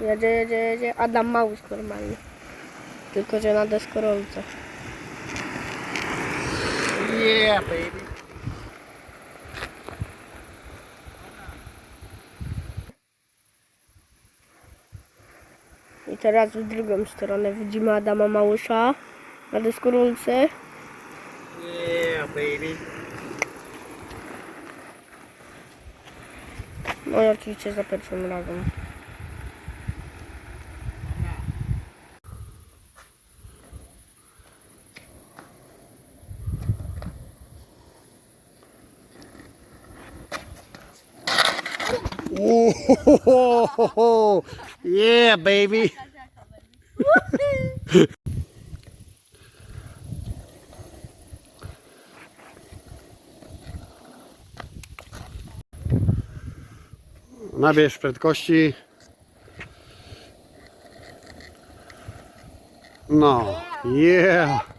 Jedzie, jedzie, jedzie. Adam Małysz normalnie. Tylko, że na deskorolce. Yeah, baby. I teraz w drugą stronę widzimy Adama Małysza na deskorolce. Yeah, baby. No i oczywiście za pierwszym razem. Whoa, yeah, baby. Nabierz prędkości. No, yeah.